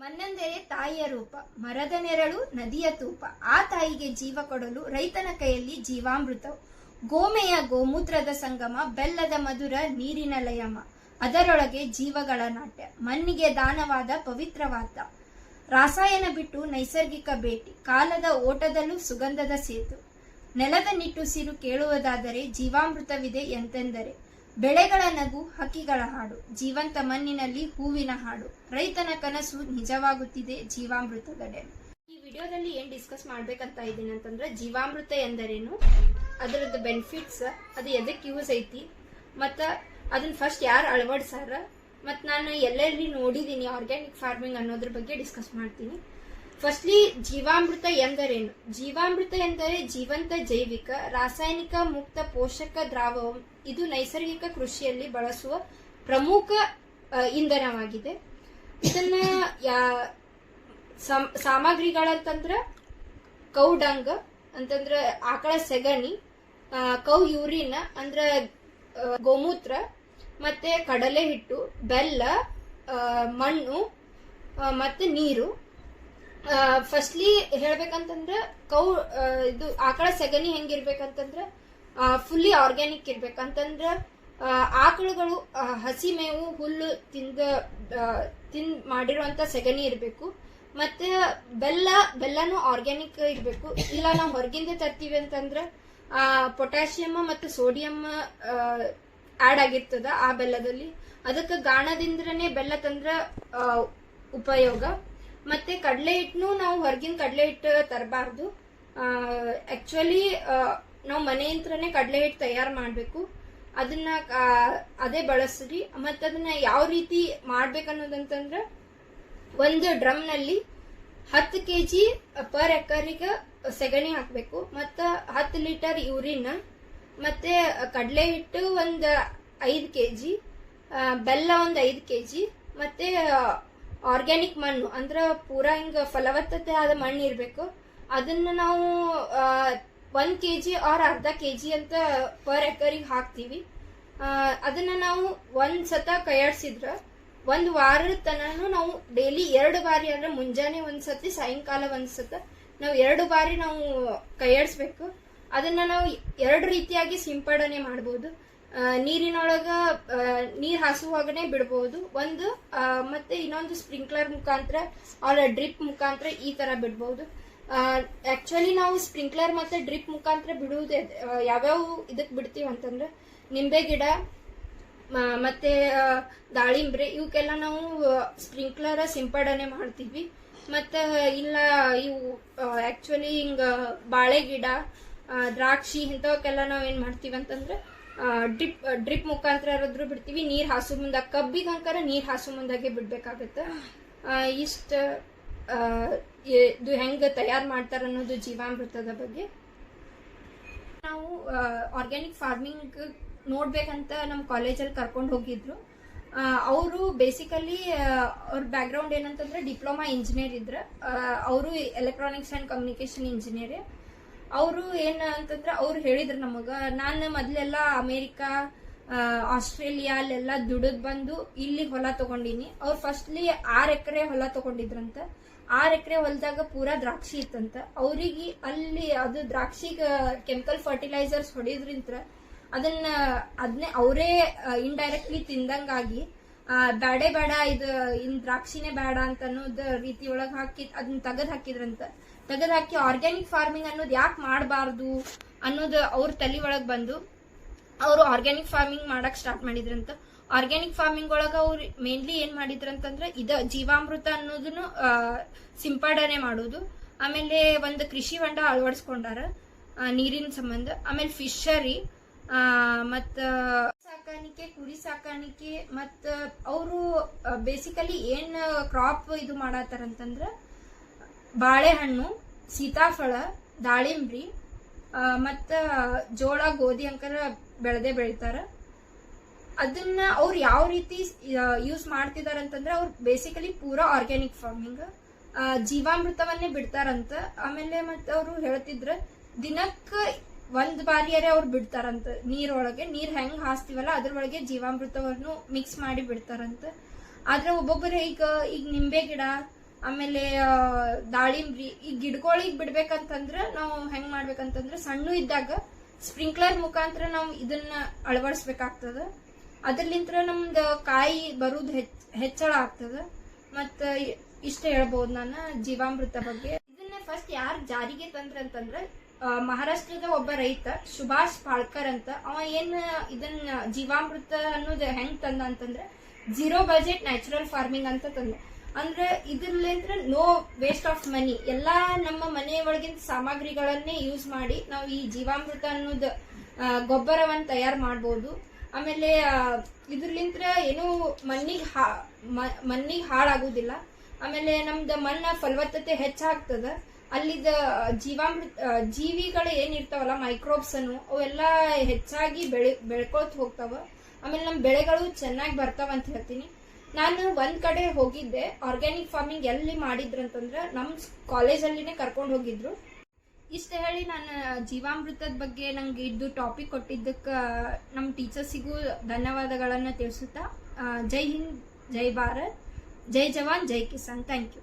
ಮಣ್ಣೆಂದರೆ ತಾಯಿಯ ರೂಪ, ಮರದ ನೆರಳು ನದಿಯ ತೂಪ. ಆ ತಾಯಿಗೆ ಜೀವ ಕೊಡಲು ರೈತನ ಕೈಯಲ್ಲಿ ಜೀವಾಮೃತ, ಗೋಮೆಯ ಗೋಮೂತ್ರದ ಸಂಗಮ, ಬೆಲ್ಲದ ಮಧುರ ನೀರಿನ ಲಯಮ. ಅದರೊಳಗೆ ಜೀವಗಳ ನಾಟ್ಯ, ಮಣ್ಣಿಗೆ ದಾನವಾದ ಪವಿತ್ರವಾದ ರಾಸಾಯನ ಬಿಟ್ಟು ನೈಸರ್ಗಿಕ ಭೇಟಿ ಕಾಲದ ಓಟದಲ್ಲೂ ಸುಗಂಧದ ಸೇತು. ನೆಲದ ನಿಟ್ಟುಸಿರು ಕೇಳುವುದಾದರೆ ಜೀವಾಮೃತವಿದೆ ಎಂತೆಂದರೆ ಬೆಳೆಗಳ ನಗು, ಹಕ್ಕಿಗಳ ಹಾಡು, ಜೀವಂತ ಮಣ್ಣಿನಲ್ಲಿ ಹೂವಿನ ಹಾಡು. ರೈತನ ಕನಸು ನಿಜವಾಗುತ್ತಿದೆ ಜೀವಾಮೃತದಡೆ ಈ ವಿಡಿಯೋದಲ್ಲಿ ಏನ್ ಡಿಸ್ಕಸ್ ಮಾಡ್ಬೇಕಂತ ಇದ್ದೀನಿ ಅಂತಂದ್ರೆ, ಜೀವಾಮೃತ ಎಂದರೇನು? ಅದರದ್ದು ಬೆನಿಫಿಟ್ಸ್ ಅದು ಎದಕ್ಕೆ ಯೂಸ್ ಐತಿ? ಮತ್ತ ಅದನ್ನ ಫಸ್ಟ್ ಯಾರು ಅಳವಡಿಸಾರ? ಮತ್ತ ನಾನು ಎಲ್ಲೆಲ್ಲಿ ನೋಡಿದೀನಿ ಆರ್ಗ್ಯಾನಿಕ್ ಫಾರ್ಮಿಂಗ್ ಅನ್ನೋದ್ರ ಬಗ್ಗೆ ಡಿಸ್ಕಸ್ ಮಾಡ್ತೀನಿ. ಫಸ್ಟ್ಲಿ ಜೀವಾಮೃತ ಎಂದರೇನು? ಜೀವಾಮೃತ ಎಂದರೆ ಜೀವಂತ ಜೈವಿಕ, ರಾಸಾಯನಿಕ ಮುಕ್ತ ಪೋಷಕ ದ್ರಾವ ಇದು ನೈಸರ್ಗಿಕ ಕೃಷಿಯಲ್ಲಿ ಬಳಸುವ ಪ್ರಮುಖ ಇಂಧನವಾಗಿದೆ. ಇದನ್ನ ಯಾ- ಸಮ್- ಸಾಮಗ್ರಿಗಳಂತಂದ್ರ ಕೌ ಡಂಗ ಅಂತಂದ್ರ ಆಕಳ ಸೆಗಣಿ ಕೌ ಯೂರಿನ, ಅಂದ್ರ ಗೋಮೂತ್ರ, ಮತ್ತೆ ಕಡಲೆ ಹಿಟ್ಟು, ಬೆಲ್ಲ ಮಣ್ಣು ಮತ್ತೆ ನೀರು. ಫಸ್ಟ್ಲಿ ಹೇಳ್ಬೇಕಂತಂದ್ರೆ ಕೌ ಇದು ಆಕಳ ಸೆಗಣಿ ಹೆಂಗಿರ್ಬೇಕಂತಂದ್ರ ಫುಲ್ಲಿ ಆರ್ಗ್ಯಾನಿಕ್ ಇರ್ಬೇಕಂತಂದ್ರ ಆಕಳುಗಳು ಹಸಿ ಮೇವು, ಹುಲ್ಲು ತಿಂದ ತಿನ್ ಮಾಡಿರುವಂತ ಸೆಗಣಿ ಇರಬೇಕು. ಮತ್ತೆ ಬೆಲ್ಲ, ಬೆಲ್ಲನೂ ಆರ್ಗ್ಯಾನಿಕ್ ಇರಬೇಕು. ಇಲ್ಲ ನಾವು ಹೊರಗಿಂದ ತರ್ತೀವಿ ಅಂತಂದ್ರೆ, ಆ ಪೊಟ್ಯಾಷಿಯಮ್ ಮತ್ತು ಸೋಡಿಯಂ ಆಡ್ ಆಗಿರ್ತದ ಆ ಬೆಲ್ಲದಲ್ಲಿ. ಅದಕ್ಕೆ ಗಾಣದಿಂದ್ರನೇ ಬೆಲ್ಲ ತಂದ್ರ ಉಪಯೋಗ. ಮತ್ತೆ ಕಡಲೆ ಹಿಟ್ಟನು ನಾವು ಹೊರಗಿನ ಕಡಲೆ ಹಿಟ್ಟು ತರಬಾರ್ದು. ಆಕ್ಚುಲಿ ನಾವು ಮನೆಯಿಂತ್ರನೇ ಕಡಲೆ ಹಿಟ್ಟು ತಯಾರು ಮಾಡಬೇಕು. ಅದನ್ನ ಅದೇ ಬಳಸ್ರಿ. ಮತ್ತೆ ಅದನ್ನ ಯಾವ ರೀತಿ ಮಾಡ್ಬೇಕನ್ನೋದಂತಂದ್ರ, ಒಂದು ಡ್ರಮ್ನಲ್ಲಿ ಹತ್ತು ಕೆಜಿ ಪರ್ ಎಕರಿಗೆ ಸೆಗಣಿ ಹಾಕಬೇಕು. ಮತ್ತು ಹತ್ತು ಲೀಟರ್ ಯೂರಿನ್. ಮತ್ತೆ ಕಡಲೆ ಹಿಟ್ಟು ಒಂದು ಐದು ಕೆಜಿ ಬೆಲ್ಲ ಒಂದು ಐದು ಕೆಜಿ, ಮತ್ತೆ ಆರ್ಗ್ಯಾನಿಕ್ ಮಣ್ಣು. ಅಂದ್ರೆ ಪೂರಾ ಹಿಂಗ ಫಲವತ್ತತೆ ಆದ ಮಣ್ಣು ಇರಬೇಕು. ಅದನ್ನ ನಾವು ಒಂದ್ ಕೆಜಿ ಆರ್ ಅರ್ಧ ಕೆ ಜಿ ಅಂತ ಪರ್ ಎಕರಿಗೆ ಹಾಕ್ತೀವಿ. ಅದನ್ನ ನಾವು ಒಂದ್ ಸತ ಕೈಯಾಡ್ಸಿದ್ರ ಒಂದ್ ವಾರದ ತನನು ನಾವು ಡೈಲಿ ಎರಡು ಬಾರಿ ಅಂದ್ರೆ ಮುಂಜಾನೆ ಒಂದ್ ಸತಿ, ಸಾಯಂಕಾಲ ಒಂದ್ ಸತ ನಾವು ಎರಡು ಬಾರಿ ನಾವು ಕೈಯಾಡಿಸ್ಬೇಕು. ಅದನ್ನ ನಾವು ಎರಡು ರೀತಿಯಾಗಿ ಸಿಂಪಡಣೆ ಮಾಡಬಹುದು ನೀರಿನೊಳಗ ನೀರ್ ಹಾಸುವಾಗನೆ ಬಿಡಬಹುದು ಒಂದು ಮತ್ತೆ ಇನ್ನೊಂದು ಸ್ಪ್ರಿಂಕ್ಲರ್ ಮುಖಾಂತರ, ಅವ್ರ ಡ್ರಿಪ್ ಮುಖಾಂತರ ಈ ತರ ಬಿಡಬಹುದು ಆಕ್ಚುಲಿ ನಾವು ಸ್ಪ್ರಿಂಕ್ಲರ್ ಮತ್ತೆ ಡ್ರಿಪ್ ಮುಖಾಂತರ ಬಿಡುವುದೇ ಯಾವ್ಯಾವ ಇದಕ್ ಬಿಡ್ತೀವಿ ಅಂತಂದ್ರೆ, ನಿಂಬೆ ಗಿಡ ಮತ್ತೆ ದಾಳಿಂಬ್ರೆ ಇವಕ್ಕೆಲ್ಲ ನಾವು ಸ್ಪ್ರಿಂಕ್ಲರ್ ಸಿಂಪಡಣೆ ಮಾಡ್ತೀವಿ. ಮತ್ತೆ, ಇಲ್ಲ, ಇವು ಆಕ್ಚುಲಿ ಹಿಂಗ ಬಾಳೆ ಗಿಡ ದ್ರಾಕ್ಷಿ ಇಂಥವಕ್ಕೆಲ್ಲ ನಾವು ಏನ್ ಮಾಡ್ತೀವಿ ಅಂತಂದ್ರೆ ಡ್ರಿಪ್ ಡ್ರಿಪ್ ಮುಖಾಂತರ ಯಾರಾದ್ರೂ ಬಿಡ್ತೀವಿ. ನೀರು ಹಾಸು ಮುಂದಾಗ ಕಬ್ಬಿಗೆ ಅಂಕಾರ ನೀರು ಹಾಸು ಮುಂದಾಗೆ ಬಿಡ್ಬೇಕಾಗತ್ತೆ. ಇಷ್ಟ ಇದು ಹೆಂಗೆ ತಯಾರು ಮಾಡ್ತಾರ ಅನ್ನೋದು ಜೀವಾಮೃತದ ಬಗ್ಗೆ. ನಾವು ಆರ್ಗ್ಯಾನಿಕ್ ಫಾರ್ಮಿಂಗ್ ನೋಡ್ಬೇಕಂತ ನಮ್ಮ ಕಾಲೇಜಲ್ಲಿ ಕರ್ಕೊಂಡು ಹೋಗಿದ್ರು. ಅವರು ಬೇಸಿಕಲಿ ಅವ್ರ ಬ್ಯಾಕ್ಗ್ರೌಂಡ್ ಏನಂತಂದ್ರೆ ಡಿಪ್ಲೊಮಾ ಇಂಜಿನಿಯರ್ ಇದ್ರ. ಅವರು ಎಲೆಕ್ಟ್ರಾನಿಕ್ಸ್ ಆ್ಯಂಡ್ ಕಮ್ಯುನಿಕೇಶನ್ ಇಂಜಿನಿಯರ್ ಅವರು ಏನ ಅಂತಂದ್ರ ಅವ್ರು ಹೇಳಿದ್ರು ನಮಗ, ನಾನು ಮೊದ್ಲೆಲ್ಲ ಅಮೇರಿಕಾ ಆಸ್ಟ್ರೇಲಿಯಾ ಅಲ್ಲೆಲ್ಲ ದುಡಿದ್ ಬಂದು ಇಲ್ಲಿ ಹೊಲ ತಗೊಂಡಿನಿ. ಅವ್ರು ಫಸ್ಟ್ಲಿ ಆರ್ ಎಕರೆ ಹೊಲ ತಗೊಂಡಿದ್ರಂತ. ಆರ್ ಎಕರೆ ಹೊಲದಾಗ ಪೂರಾ ದ್ರಾಕ್ಷಿ ಇತ್ತಂತ. ಅವ್ರಿಗೆ ಅಲ್ಲಿ ಅದು ದ್ರಾಕ್ಷಿಗ ಕೆಮಿಕಲ್ ಫರ್ಟಿಲೈಸರ್ಸ್ ಹೊಡಿದ್ರಿಂತ್ರ ಅದನ್ನ ಅದನ್ನೇ ಅವರೇ ಇಂಡೈರೆಕ್ಟ್ಲಿ ತಿಂದಂಗಾಗಿ ಬ್ಯಾಡೆ ಬೇಡ ಇದು, ಇನ್ ದ್ರಾಕ್ಷಿನೇ ಬೇಡ ಅಂತ ಅನ್ನೋದು ರೀತಿ ಒಳಗ್ ಹಾಕಿ ಅದನ್ನ ತೆಗೆದ್ ಹಾಕಿದ್ರಂತ. ತೆಗೆದ್ ಹಾಕಿ ಆರ್ಗ್ಯಾನಿಕ್ ಫಾರ್ಮಿಂಗ್ ಅನ್ನೋದು ಯಾಕೆ ಮಾಡಬಾರ್ದು ಅನ್ನೋದು ಅವ್ರ ತಲೆ ಒಳಗ್ ಬಂದು ಅವರು ಆರ್ಗ್ಯಾನಿಕ್ ಫಾರ್ಮಿಂಗ್ ಮಾಡಕ್ ಸ್ಟಾರ್ಟ್ ಮಾಡಿದ್ರಂತ. ಆರ್ಗ್ಯಾನಿಕ್ ಫಾರ್ಮಿಂಗ್ ಒಳಗ ಅವ್ರು ಮೇನ್ಲಿ ಏನ್ ಮಾಡಿದ್ರಂತಂದ್ರೆ ಇದ ಜೀವಾಮೃತ ಅನ್ನೋದನ್ನು ಸಿಂಪಡನೆ ಸಿಂಪಡಣೆ ಮಾಡೋದು. ಆಮೇಲೆ ಒಂದು ಕೃಷಿ ಹೊಂಡ ಅಳವಡಿಸ್ಕೊಂಡಾರ ನೀರಿನ ಸಂಬಂಧ. ಆಮೇಲೆ ಫಿಶರಿ ಮತ್ತ ಸಾಕಾಣಿಕೆ, ಕುರಿ ಸಾಕಾಣಿಕೆ, ಮತ್ತ ಅವರು ಬೇಸಿಕಲಿ ಏನ್ ಕ್ರಾಪ್ ಇದು ಮಾಡತ್ತಾರಂತಂದ್ರ ಬಾಳೆಹಣ್ಣು, ಸೀತಾಫಳ, ದಾಳಿಂಬ್ರಿ ಮತ್ತ ಜೋಳ, ಗೋಧಿ ಅಂಕರ ಬೆಳೆದೇ ಬೆಳಿತಾರ. ಅದನ್ನ ಅವ್ರು ಯಾವ ರೀತಿ ಯೂಸ್ ಮಾಡ್ತಿದಾರ ಅಂತಂದ್ರೆ ಅವ್ರು ಬೇಸಿಕಲಿ ಪೂರಾ ಆರ್ಗ್ಯಾನಿಕ್ ಫಾರ್ಮಿಂಗ್ ಜೀವಾಮೃತವನ್ನೇ ಬಿಡ್ತಾರಂತ. ಆಮೇಲೆ ಮತ್ತೆ ಅವರು ಹೇಳ್ತಿದ್ರ, ದಿನಕ್ಕ ಒಂದ್ ಬಾರಿಯರೇ ಅವ್ರು ಬಿಡ್ತಾರಂತ. ನೀರೊಳಗೆ, ನೀರ್ ಹೆಂಗ್ ಹಾಸ್ತಿವಲ್ಲ, ಅದ್ರೊಳಗೆ ಜೀವಾಮೃತವನ್ನು ಮಿಕ್ಸ್ ಮಾಡಿ ಬಿಡ್ತಾರಂತ. ಆದ್ರೆ ಒಬ್ಬೊಬ್ಬರು ಈಗ ಈಗ ನಿಂಬೆ ಗಿಡ, ಆಮೇಲೆ ದಾಳಿಂಬ್ರಿ, ಈ ಗಿಡಗಳಿಗೆ ಬಿಡ್ಬೇಕಂತಂದ್ರ ನಾವು ಹೆಂಗ್ ಮಾಡ್ಬೇಕಂತಂದ್ರ ಸಣ್ಣ ಇದ್ದಾಗ ಸ್ಪ್ರಿಂಕ್ಲರ್ ಮುಖಾಂತರ ನಾವು ಇದನ್ನ ಅಳವಡಿಸ್ಬೇಕಾಗ್ತದ. ಅದ್ರಲಿಂತ್ರ ನಮ್ದು ಕಾಯಿ ಬರುದು ಹೆಚ್ಚ ಹೆಚ್ಚಳ ಆಗ್ತದ. ಮತ್ತ ಇಷ್ಟ ಹೇಳ್ಬೋದು ನಾನು ಜೀವಾಮೃತ ಬಗ್ಗೆ. ಇದನ್ನ ಫಸ್ಟ್ ಯಾರು ಜಾರಿಗೆ ತಂದ್ರ ಅಂತಂದ್ರ ಮಹಾರಾಷ್ಟ್ರದ ಒಬ್ಬ ರೈತ, ಸುಭಾಷ್ ಪಾಳ್ಕರ್ ಅಂತ. ಅವ ಏನ್ ಇದನ್ನ ಜೀವಾಮೃತ ಅನ್ನೋದು ಹೆಂಗ್ ತಂದ ಅಂತಂದ್ರೆ, ಜೀರೋ ಬಜೆಟ್ ನ್ಯಾಚುರಲ್ ಫಾರ್ಮಿಂಗ್ ಅಂತ ತಂದ. ಅಂದ್ರೆ ಇದ್ರಲ್ಲಿಂದ್ರ ನೋ ವೇಸ್ಟ್ ಆಫ್ ಮನಿ. ಎಲ್ಲಾ ನಮ್ಮ ಮನೆ ಒಳಗಿನ ಸಾಮಗ್ರಿಗಳನ್ನೇ ಯೂಸ್ ಮಾಡಿ ನಾವು ಈ ಜೀವಾಮೃತ ಅನ್ನೋದು ಗೊಬ್ಬರವನ್ನು ತಯಾರು ಮಾಡ್ಬೋದು. ಆಮೇಲೆ ಇದ್ರಲಿಂತ್ರ ಏನು ಮಣ್ಣಿಗೆ ಹಾ ಮಣ್ಣಿಗೆ ಹಾಳಾಗುದಿಲ್ಲ. ಆಮೇಲೆ ನಮ್ದು ಮಣ್ಣ ಫಲವತ್ತತೆ ಹೆಚ್ಚಾಗ್ತದ. ಅಲ್ಲಿದ ಜೀವಾಮೃತ ಜೀವಿಗಳು ಏನಿರ್ತಾವಲ್ಲ ಮೈಕ್ರೋಬ್ಸ್ ಅನ್ನು, ಅವೆಲ್ಲ ಹೆಚ್ಚಾಗಿ ಬೆಳೆ, ಬೆಳ್ಕೊಳ್ತ ಹೋಗ್ತಾವ. ಆಮೇಲೆ ನಮ್ಮ ಬೆಳೆಗಳು ಚೆನ್ನಾಗಿ ಬರ್ತಾವ ಅಂತ ಹೇಳ್ತೀನಿ. ನಾನು ಒಂದ್ ಕಡೆ ಹೋಗಿದ್ದೆ ಆರ್ಗ್ಯಾನಿಕ್ ಫಾರ್ಮಿಂಗ್ ಎಲ್ಲಿ ಮಾಡಿದ್ರು ಮಾಡಿದ್ರಂತಂದ್ರೆ ನಮ್ಮ ಕಾಲೇಜಲ್ಲಿನೇ ಕರ್ಕೊಂಡು ಹೋಗಿದ್ರು. ಇಷ್ಟ ಹೇಳಿ ನಾನು ಜೀವಾಮೃತದ ಬಗ್ಗೆ ನಂಗೆ ಇದ್ದು ಟಾಪಿಕ್ ಕೊಟ್ಟಿದ್ದಕ್ಕೆ ನಮ್ಮ ಟೀಚರ್ಸಿಗೂ ಧನ್ಯವಾದಗಳನ್ನು ತಿಳಿಸುತ್ತಾ ಜೈ ಹಿಂದ್, ಜೈ ಭಾರತ್, ಜೈ ಜವಾನ್, ಜೈ ಕಿಸಾನ್. Thank you